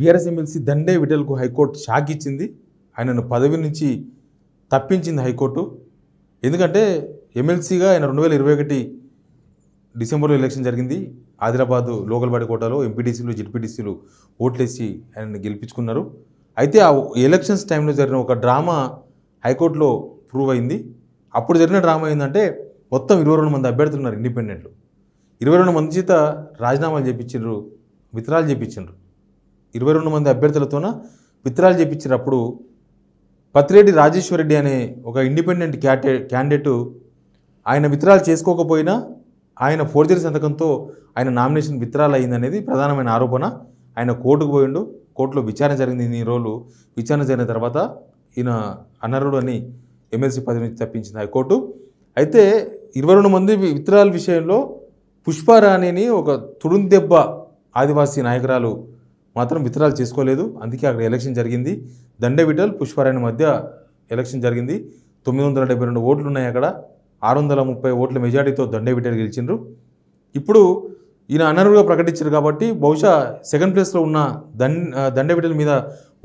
BRS MLC Dande విఠల్కు high court shock ఇచ్చింది ఆయనను పదవి నుంచి తప్పించింది హైకోర్టు. ఎందుకంటే ఎమ్మెల్సీగా ఆయన రెండు వేల ఇరవై ఒకటి డిసెంబర్లో ఎలక్షన్ జరిగింది. ఆదిలాబాద్ లోకల్బాడి కోటాలో ఎంపీటీసీలు జెడ్పీటీసీలు ఓట్లేసి ఆయనను గెలిపించుకున్నారు. అయితే ఆ ఎలక్షన్స్ టైంలో జరిగిన ఒక డ్రామా హైకోర్టులో ప్రూవ్ అయింది. అప్పుడు జరిగిన డ్రామా ఏంటంటే మొత్తం ఇరవై రెండు మంది అభ్యర్థులు ఉన్నారు ఇండిపెండెంట్లు. ఇరవై రెండు మంది చేత రాజీనామాలు చేపించారు మిత్రాలు చేపించారు ఇరవై రెండు మంది అభ్యర్థులతోన విత్రాలు చేపించారు అప్పుడు పత్తిరెడ్డి రాజేశ్వరరెడ్డి అనే ఒక ఇండిపెండెంట్ క్యాటే క్యాండిడేటు ఆయన విత్రాలు చేసుకోకపోయినా ఆయన ఫోర్జరీ సంతకంతో ఆయన నామినేషన్ విత్రాలు అయిందనేది ప్రధానమైన ఆరోపణ. ఆయన కోర్టుకు పోయిండు. కోర్టులో విచారణ జరిగింది. ఇన్ని రోజులు విచారణ జరిగిన తర్వాత ఈయన అనర్హుడు అని ఎమ్మెల్సీ పదవి నుంచి తప్పించింది హైకోర్టు. అయితే ఇరవై రెండు మంది విత్రాల విషయంలో పుష్పారాణిని ఒక తుడుందెబ్బ ఆదివాసీ నాయకురాలు మాత్రం విత్రాలు చేసుకోలేదు. అందుకే అక్కడ ఎలక్షన్ జరిగింది. దండే విఠల్ పుష్పారాణి మధ్య ఎలక్షన్ జరిగింది. తొమ్మిది వందల డెబ్బై రెండు ఓట్లు ఉన్నాయి అక్కడ. ఆరు వందల ముప్పై ఓట్ల మెజారిటీతో దండే విఠల్ గెలిచిండ్రు. ఇప్పుడు ఈయన అనర్హుగా ప్రకటించారు కాబట్టి బహుశా సెకండ్ ప్లేస్లో ఉన్న దం దండే విఠల్ మీద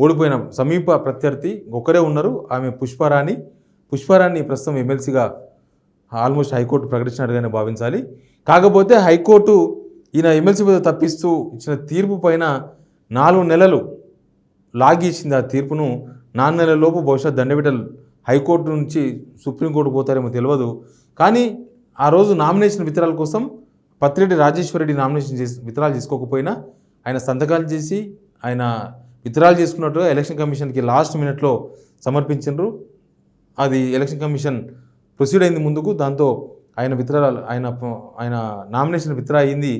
ఓడిపోయిన సమీప ప్రత్యర్థి ఒక్కరే ఉన్నారు. ఆమె పుష్పారాణి. పుష్పారాణి ప్రస్తుతం ఎమ్మెల్సీగా ఆల్మోస్ట్ హైకోర్టు ప్రకటించినట్టుగానే భావించాలి. కాకపోతే హైకోర్టు ఈయన ఎమ్మెల్సీ మీద తప్పిస్తూ ఇచ్చిన తీర్పు పైన నాలుగు నెలలు లాగేసింది ఆ తీర్పును నాలుగు నెలల లోపు బహుశా దండవిటల్ హైకోర్టు నుంచి సుప్రీంకోర్టు పోతారేమో తెలియదు కానీ ఆ రోజు నామినేషన్ విత్తనాల కోసం పత్తిరెడ్డి రాజేశ్వరరెడ్డి నామినేషన్ చేసి విత్తనాలు చేసుకోకపోయినా ఆయన సంతకాలు చేసి ఆయన విత్తనాలు చేసుకున్నట్టుగా ఎలక్షన్ కమిషన్కి లాస్ట్ మినిట్లో సమర్పించారు అది ఎలక్షన్ కమిషన్ ప్రొసీడ్ అయింది ముందుకు దాంతో ఆయన విత్రాలు ఆయన ఆయన నామినేషన్ విత్రా అయింది.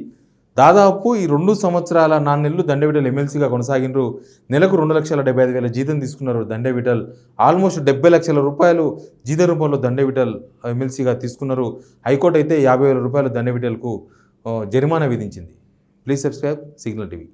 దాదాపు ఈ రెండు సంవత్సరాల నాన్నెళ్ళు నెలలు దండవిటల్ ఎమ్మెల్సీగా కొనసాగినరు నెలకు రెండు లక్షల డెబ్బై ఐదు వేల జీతం తీసుకున్నారు దండవిటల్ ఆల్మోస్ట్ డెబ్బై లక్షల రూపాయలు జీతం రూపంలో దండవిటల్ ఎమ్మెల్సీగా తీసుకున్నారు. హైకోర్టు అయితే యాభై వేల రూపాయలు దండవిటల్కు జరిమానా విధించింది. Please subscribe Signal TV.